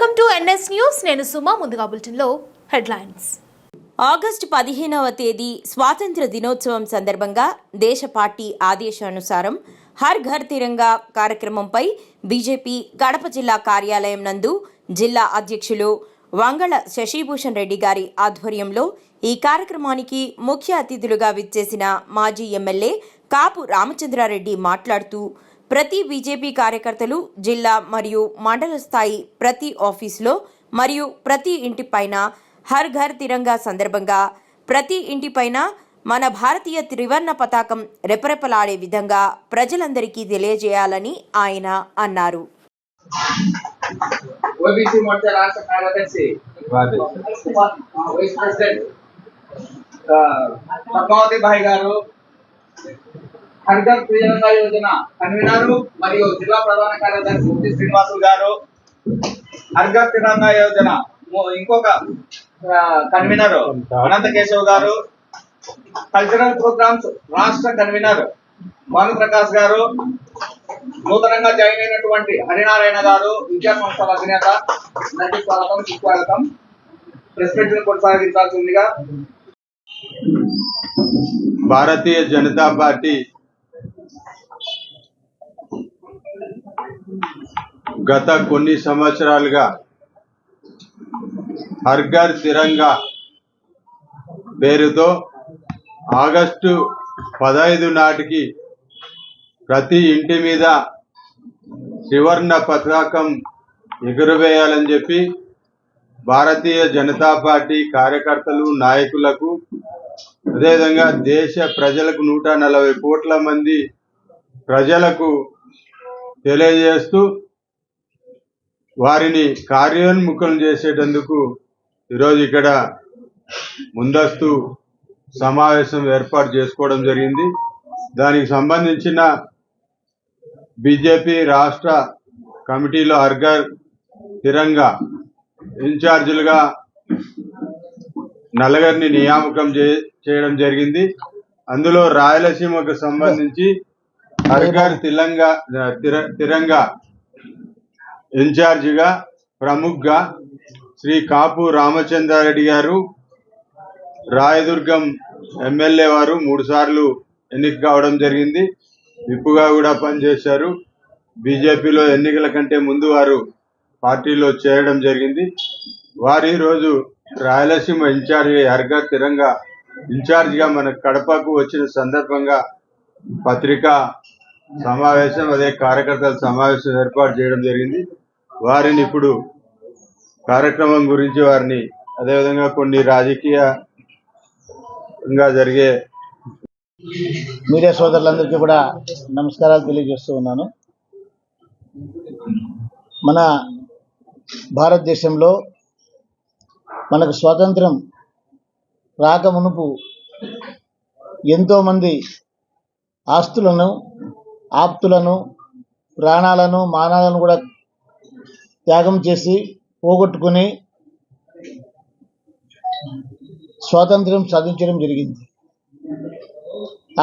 Welcome to NS news. నేను సుమా ముందుగా బులెటిన్లో హెడ్లైన్స్. ఆగస్టు పదిహేనవ తేదీ స్వాతంత్ర దినోత్సవం సందర్భంగా దేశ పార్టీ ఆదేశానుసారం హర్ ఘర్ తిరంగా కార్యక్రమంపై బీజేపీ కడప జిల్లా కార్యాలయం నందు జిల్లా అధ్యక్షులు వంగళ శశిభూషణ్ రెడ్డి గారి ఆధ్వర్యంలో ఈ కార్యక్రమానికి ముఖ్య అతిథులుగా విచ్చేసిన మాజీ ఎమ్మెల్యే కాపు రామచంద్రారెడ్డి మాట్లాడుతూ ప్రతి బీజేపీ కార్యకర్తలు జిల్లా మరియు మండల స్థాయి ప్రతి ఆఫీసులో మరియు ప్రతి ఇంటిపైన హర్ ఘర్ తిరంగా సందర్భంగా ప్రతి ఇంటిపైన మన భారతీయ త్రివర్ణ పతాకం రెపరెపలాడే విధంగా ప్రజలందరికీ తెలియజేయాలని ఆయన అన్నారు. ఓబీసీ మోర్చా రాష్ట్ర కార్యదర్శి వైస్ ప్రెసిడెంట్ ఆ, పద్మావతి భాయ్ గారు హర్ఘర్ ప్రియంగా యోజన కన్వీనర్ మరియు జిల్లా ప్రధాన కార్యదర్శి ఉత్తి శ్రీనివాసులు గారు. హర్ఘర్ తిరంగా యోజన ఇంకొక convener Anantha Keshav garu. Cultural programs రాష్ట్ర కన్వీనర్ భాను ప్రకాష్ గారు. నూతనంగా జాయిన్ అయినటువంటి హరినారాయణ గారు విద్యా సంస్థల అధినేత. నటి స్వాగతం సుస్వాగతం. ప్రెస్ మీట్ కొనసాగించాల్సిందిగా భారతీయ జనతా పార్టీ గత కొన్ని సంవత్సరాలుగా హర్ఘర్ తిరంగా పేరుతో ఆగస్టు పదహైదు నాటికి ప్రతి ఇంటి మీద త్రివర్ణ పతాకం ఎగురవేయాలని చెప్పి భారతీయ జనతా పార్టీ కార్యకర్తలు నాయకులకు అదేవిధంగా దేశ ప్రజలకు నూట నలభై కోట్ల మంది ప్రజలకు తెలియజేస్తూ వారిని కార్యోన్ముఖం చేసేటందుకు ఈరోజు ఇక్కడ ముందస్తు సమావేశం ఏర్పాటు చేసుకోవడం జరిగింది. దానికి సంబంధించిన బీజేపీ రాష్ట్ర కమిటీలో అర్గర్ తిరంగా ఇన్ఛార్జీలుగా నలుగురిని నియామకం చే- చేయడం జరిగింది. అందులో రాయలసీమకు సంబంధించి అర్గర్ తిలంగా తిర- తిరంగా ఇన్ఛార్జిగా ప్రముఖ్గా శ్రీ కాపు రామచంద్రారెడ్డి గారు రాయదుర్గం ఎమ్మెల్యే వారు మూడు సార్లు ఎన్నిక కావడం జరిగింది. విప్పుగా కూడా పనిచేశారు. బీజేపీలో ఎన్నికల కంటే ముందు వారు పార్టీలో చేరడం జరిగింది. వారు ఈరోజు రాయలసీమ ఇన్ఛార్జ్ హర్ఘర్ తిరంగా ఇన్ఛార్జిగా మన కడపకు వచ్చిన సందర్భంగా పత్రికా సమావేశం అదే కార్యకర్తల సమావేశం ఏర్పాటు చేయడం జరిగింది. వారిని ఇప్పుడు కార్యక్రమం గురించి వారిని అదేవిధంగా కొన్ని రాజకీయంగా జరిగే మీడియా సోదరులందరికీ కూడా నమస్కారాలు తెలియజేస్తూ ఉన్నాను. మన భారతదేశంలో మనకు స్వాతంత్రం రాక మునుపు ఎంతోమంది ఆస్తులను ఆప్తులను ప్రాణాలను మానాలను కూడా త్యాగం చేసి పోగొట్టుకుని స్వాతంత్ర్యం సాధించడం జరిగింది.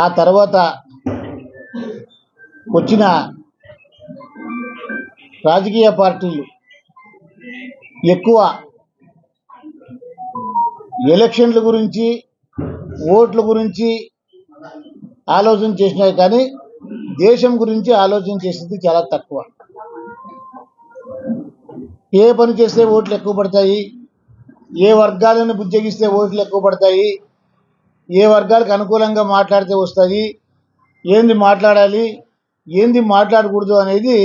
ఆ తర్వాత వచ్చిన రాజకీయ పార్టీలు ఎక్కువ ఎలక్షన్ల గురించి ఓట్ల గురించి ఆలోచన చేసినాయి కానీ దేశం గురించి ఆలోచన చేసింది చాలా తక్కువ. ఏ పని చేస్తే ఓట్లు ఎక్కువ పడతాయి? ఏ వర్గాలను బుజ్జగిస్తే ఓట్లు ఎక్కువ పడతాయి? ఏ వర్గాలకు అనుకూలంగా మాట్లాడితే వస్తాయి? ఏంది మాట్లాడాలి? ఏంది మాట్లాడకూడదు అనేది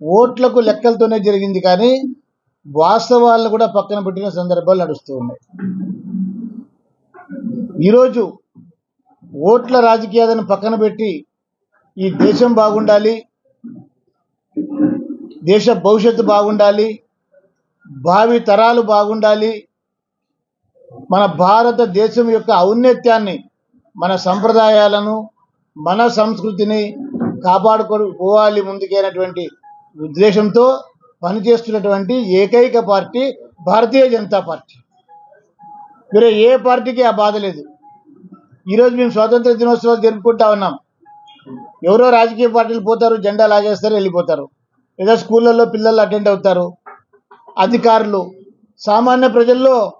ఓట్లకు లెక్కలతోనే జరిగింది కానీ వాస్తవాలను కూడా పక్కన పెట్టిన సందర్భాలు నడుస్తూ ఉన్నాయి. ఈరోజు ఓట్ల రాజకీయాలను పక్కన పెట్టి ఈ దేశం బాగుండాలి దేశ భవిష్యత్తు బాగుండాలి భావి తరాలు బాగుండాలి. మన భారతదేశం యొక్క ఔన్నత్యాన్ని మన సంప్రదాయాలను మన సంస్కృతిని కాపాడుకోవాలి ముందుకైనటువంటి ఉద్దేశంతో పనిచేస్తున్నటువంటి ఏకైక పార్టీ భారతీయ జనతా పార్టీ. వేరే ఏ పార్టీకి ఆ బాధ లేదు. ఈరోజు మేము స్వాతంత్ర దినోత్సవాలు జరుపుకుంటా ఉన్నాం. ఎవరో రాజకీయ పార్టీలు పోతారు జెండా లాగేస్తారు వెళ్ళిపోతారు. ఏదో స్కూళ్ళల్లో పిల్లలు అటెండ్ అవుతారు. అధికారులు. సామాన్య ప్రజల్లో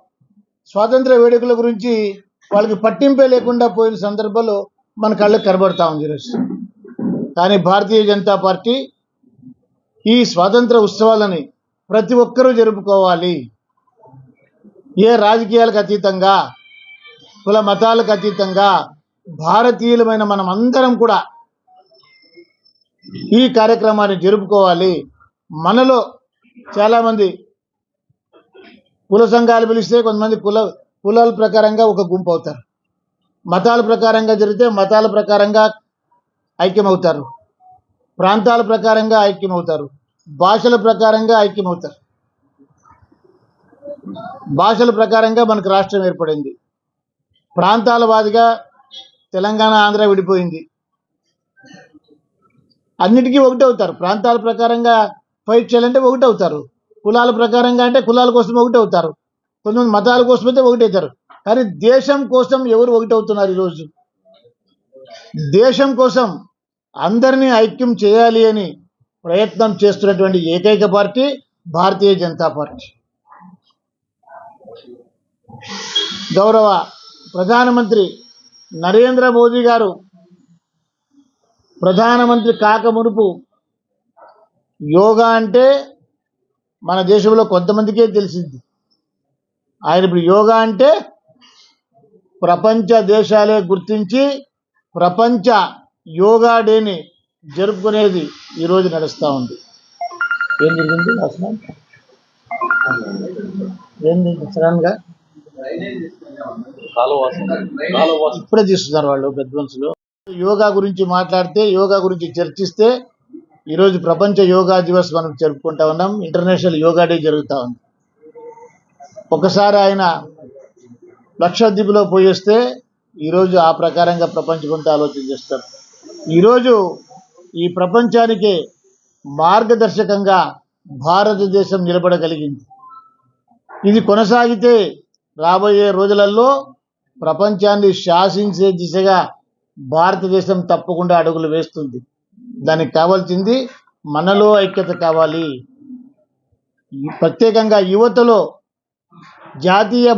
స్వాతంత్ర వేడుకల గురించి వాళ్ళకి పట్టింపే లేకుండా పోయిన సందర్భాలు మన కళ్ళకు కనబడతా ఉంది ఈరోజు. కానీ భారతీయ జనతా పార్టీ ఈ స్వాతంత్ర ఉత్సవాలని ప్రతి ఒక్కరూ జరుపుకోవాలి. ఏ రాజకీయాలకు అతీతంగా కుల మతాలకు అతీతంగా భారతీయులమైన మనం అందరం కూడా ఈ కార్యక్రమాన్ని జరుపుకోవాలి. మనలో చాలామంది కుల సంఘాలు పిలిస్తే కొంతమంది కుల కులాల ప్రకారంగా ఒక గుంపు అవుతారు. మతాల ప్రకారంగా జరిగితే మతాల ప్రకారంగా ఐక్యమవుతారు. ప్రాంతాల ప్రకారంగా ఐక్యమవుతారు. భాషల ప్రకారంగా ఐక్యమవుతారు. భాషల ప్రకారంగా మనకు రాష్ట్రం ఏర్పడింది. ప్రాంతాల వాదిగా తెలంగాణ ఆంధ్ర విడిపోయింది. అన్నిటికీ ఒకటి అవుతారు. ప్రాంతాల ప్రకారంగా ఫైట్ చేయాలంటే ఒకటి అవుతారు. కులాల ప్రకారంగా అంటే కులాల కోసం ఒకటి అవుతారు. కొంతమంది మతాల కోసం అయితే ఒకటి అవుతారు. కానీ దేశం కోసం ఎవరు ఒకటి అవుతున్నారు ఈరోజు? దేశం కోసం అందరినీ ఐక్యం చేయాలి అని ప్రయత్నం చేస్తున్నటువంటి ఏకైక పార్టీ భారతీయ జనతా పార్టీ. గౌరవ ప్రధానమంత్రి నరేంద్ర మోదీ గారు ప్రధానమంత్రి కాక మునుపు యోగా అంటే మన దేశంలో కొంతమందికే తెలిసింది. ఆయన ఇప్పుడు యోగా అంటే ప్రపంచ దేశాలే గుర్తించి ప్రపంచ యోగా డేని జరుపుకునేది ఈరోజు నడుస్తూ ఉంది. ఏం జరిగింది అసలు ఏంది సడన్గా ఇప్పుడే తీస్తున్నారు వాళ్ళు మనుషులు. యోగా గురించి మాట్లాడితే యోగా గురించి చర్చిస్తే ఈరోజు ప్రపంచ యోగా దివస్ మనం జరుపుకుంటా ఉన్నాం. ఇంటర్నేషనల్ యోగా డే జరుగుతూ ఉంది. ఒకసారి ఆయన లక్షద్వీప్లో పోయేస్తే ఈరోజు ఆ ప్రకారంగా ప్రపంచమంతా ఆలోచన చేస్తారు. ఈరోజు ఈ ప్రపంచానికి మార్గదర్శకంగా భారతదేశం నిలబడగలిగింది. ఇది కొనసాగితే రాబోయే రోజులలో ప్రపంచాన్ని శాసించే దిశగా భారతదేశం తప్పకుండా అడుగులు వేస్తుంది. దానికి కావాల్సింది మనలో ఐక్యత కావాలి. ప్రత్యేకంగా యువతలో జాతీయ భా